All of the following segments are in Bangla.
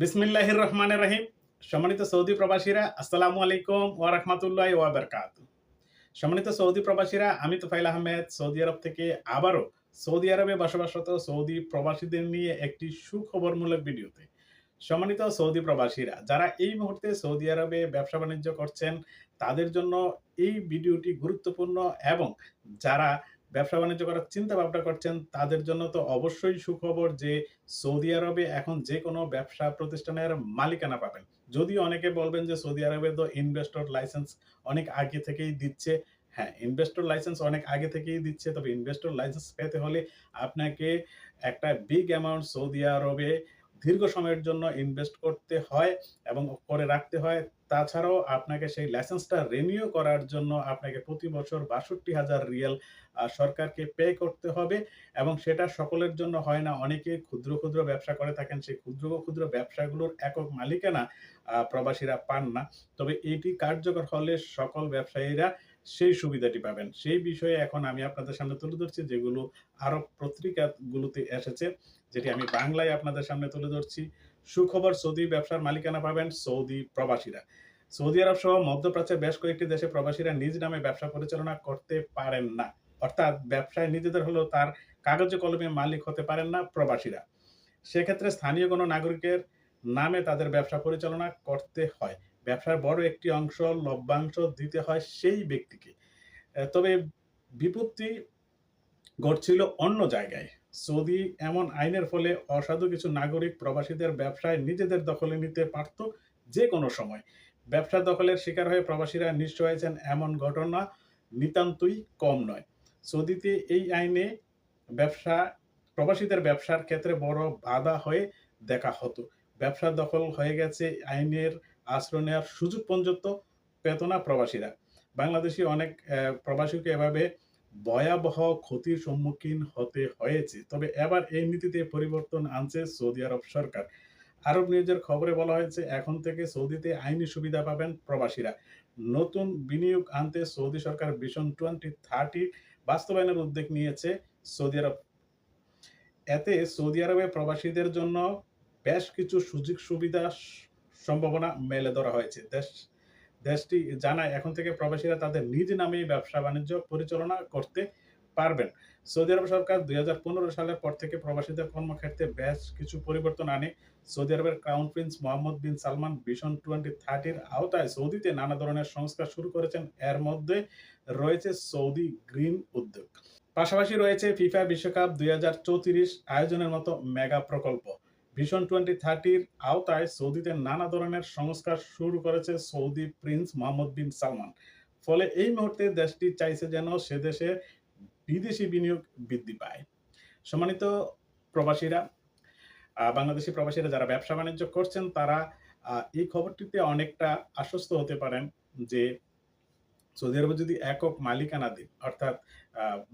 বিসমিল্লাহির রহমানির রহিম সম্মানিত সৌদি প্রবাসীরা, আসসালামু আলাইকুম ওয়া রাহমাতুল্লাহি ওয়া বারাকাতুহু। সম্মানিত সৌদি প্রবাসীরা, আমি তোফাইল আহমেদ, সৌদি আরব থেকে আবারও সৌদি আরবে বসবাসরত সৌদি প্রবাসীদের নিয়ে একটি সুখবরমূলক ভিডিওতে। সম্মানিত সৌদি প্রবাসীরা, যারা এই মুহূর্তে সৌদি আরবে ব্যবসা বাণিজ্য করছেন, তাদের জন্য এই ভিডিওটি গুরুত্বপূর্ণ এবং যারা ব্যবসা বাণিজ্য করার চিন্তা ভাবনা করছেন, তাদের জন্য তো অবশ্যই সুখবর যে সৌদি আরবে এখন যে কোনো ব্যবসা প্রতিষ্ঠানের মালিকানা পাবেন। যদিও অনেকে বলবেন যে সৌদি আরবে তো ইনভেস্টর লাইসেন্স অনেক আগে থেকেই দিচ্ছে। হ্যাঁ ইনভেস্টর লাইসেন্স অনেক আগে থেকেই দিচ্ছে, তবে ইনভেস্টর লাইসেন্স পেতে হলে আপনাকে একটা বিগ অ্যামাউন্ট সৌদি আরবে দীর্ঘ সময়ের জন্য ইনভেস্ট করতে হয় এবং করে রাখতে হয়। তাছাড়াও আপনাকে সেই লাইসেন্সটা রিনিউ করার জন্য আপনাকে প্রতি বছর বাষট্টি হাজার রিয়েল সরকারকে পে করতে হবে এবং সেটা সকলের জন্য হয় না। অনেকে ক্ষুদ্র ক্ষুদ্র ব্যবসা করে থাকেন, সেই ক্ষুদ্র ক্ষুদ্র ব্যবসাগুলোর একক মালিকানা প্রবাসীরা পান না। তবে এটি কার্যকর হলে সকল ব্যবসায়ীরা সেই সুবিধাটি পাবেন। সেই বিষয়ে এখন আমি আপনাদের সামনে তুলে ধরছি, যেগুলো আরব পত্রিকাগুলোতে এসেছে, যেটি আমি বাংলায় আপনাদের সামনে তুলে ধরছি। সুখবর, সৌদি ব্যবসার মালিকানা পাবেন সৌদি প্রবাসীরা। সৌদি আরব সহ মধ্যপ্রাচ্যের বেশ কয়েকটি দেশে প্রবাসীরা নিজ নামে ব্যবসা পরিচালনা করতে পারেন না। অর্থাৎ ব্যবসায় নিজেদের হলেও তার কাগজে কলমে মালিক হতে পারেন না প্রবাসীরা। সেক্ষেত্রে স্থানীয় কোনো নাগরিকের নামে তাদের ব্যবসা পরিচালনা করতে হয়। ব্যবসার বড় একটি অংশ লভ্যাংশ দিতে হয় সেই ব্যক্তিকে। তবে বিপত্তি ঘটছিল অন্য জায়গায়। সৌদি এমন আইনের ফলে অসাধু কিছু নাগরিক প্রবাসীদের ব্যবসায় নিজেদের দখলে নিতে পারত যে কোনো সময়। ব্যবসা দখলের শিকার হয়ে প্রবাসীরা নিশ্চয় হয়েছেন এমন ঘটনা নিতান্তই কম নয়। সৌদিতে এই আইনে ব্যবসা, প্রবাসীদের ব্যবসার ক্ষেত্রে বড় বাধা হয়ে দেখা হতো। ব্যবসা দখল হয়ে গেছে আইনের আশ্রয় নেওয়ার সুযোগ পর্যন্ত পেত না প্রবাসীরা। বাংলাদেশি অনেক প্রবাসীকে এভাবে ভয়াবহ ক্ষতির সম্মুখীন হতে হয়েছে। তবে এবার এই নীতিতে পরিবর্তন আনছে সৌদি আরব সরকার। আরব নিউজের খবরে বলা হয়েছে, এখন থেকে সৌদিতে আইনি সুবিধা পাবেন প্রবাসীরা। নতুন বিনিয়োগ আনতে সৌদি সরকার ভিশন টোয়েন্টি থার্টি বাস্তবায়নের উদ্যোগ নিয়েছে সৌদি আরব। এতে সৌদি আরবে প্রবাসীদের জন্য বেশ কিছু সুযোগ সুবিধা সম্ভাবনা মেলে ধরা হয়েছে। দেশ, দেশটি জানায়, এখন থেকে প্রবাসীরা তাদের নিজ নামেই ব্যবসা বাণিজ্য পরিচালনা করতে পারবেন। সৌদি আরব সরকার দুই সালের পর থেকে প্রবাসীদের কর্মক্ষেত্রে বেশ কিছু পরিবর্তন আনে। সৌদি আরবের crown prince Mohammed bin Salman vision twenty থার্টির আওতায় সৌদিতে নানা ধরনের সংস্কার শুরু করেছেন। এর মধ্যে রয়েছে সৌদি গ্রিন উদ্যোগ। পাশাপাশি রয়েছে ফিফা বিশ্বকাপ দুই হাজার চৌত্রিশ আয়োজনের মতো মেগা প্রকল্প। ভিশন টোয়েন্টি থার্টির আওতায় সৌদিতে নানা ধরনের সংস্কার শুরু করেছে Saudi prince Mohammed bin Salman. ফলে এই মুহূর্তে দেশটি চাইছে যেন সে দেশে বিদেশি বিনিয়োগ বৃদ্ধি পায়। সম্মানিত প্রবাসীরা বাংলাদেশি প্রবাসীরা যারা ব্যবসা বাণিজ্য করছেন, তারা এই খবরটিতে অনেকটা আশ্বস্ত হতে পারেন যে সৌদি আরবে যদি একক মালিকানা দিন, অর্থাৎ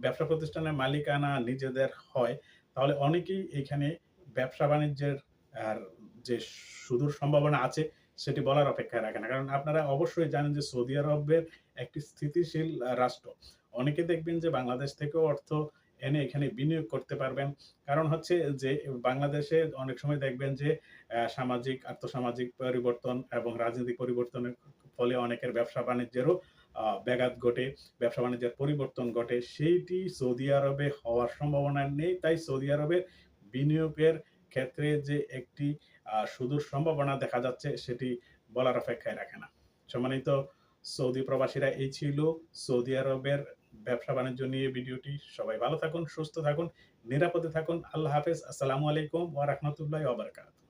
ব্যবসা প্রতিষ্ঠানের মালিকানা নিজেদের হয়, তাহলে অনেকেই এখানে ব্যবসা বাণিজ্যের আর যে সুদূর সম্ভাবনা আছে, সেটি বলার অপেক্ষায় রাখে না। কারণ আপনারা অবশ্যই জানেন যে সৌদি আরবের একটি স্থিতিশীল রাষ্ট্র। অনেকে দেখবেন যে বাংলাদেশ থেকেও অর্থ এনে এখানে বিনিয়োগ করতে পারবেন। কারণ হচ্ছে যে বাংলাদেশে অনেক সময় দেখবেন যে সামাজিক, আর্থসামাজিক পরিবর্তন এবং রাজনৈতিক পরিবর্তনের ফলে অনেকের ব্যবসা বাণিজ্যেরও ব্যাঘাত ঘটে, ব্যবসা বাণিজ্যের পরিবর্তন ঘটে। সেইটি সৌদি আরবে হওয়ার সম্ভাবনা নেই। তাই সৌদি আরবের বিনিয়োগের ক্ষেত্রে যে একটি সুদূর সম্ভাবনা দেখা যাচ্ছে সেটি বলার অপেক্ষায় রাখে না। সম্মানিত সৌদি প্রবাসীরা এই ছিল সৌদি আরবের ব্যবসা বাণিজ্য নিয়ে ভিডিওটি। সবাই ভালো থাকুন, সুস্থ থাকুন, নিরাপদে থাকুন। আল্লাহ হাফেজ। আসসালামু আলাইকুম ওয়া রাহমাতুল্লাহি ওয়া বারাকাতুহু।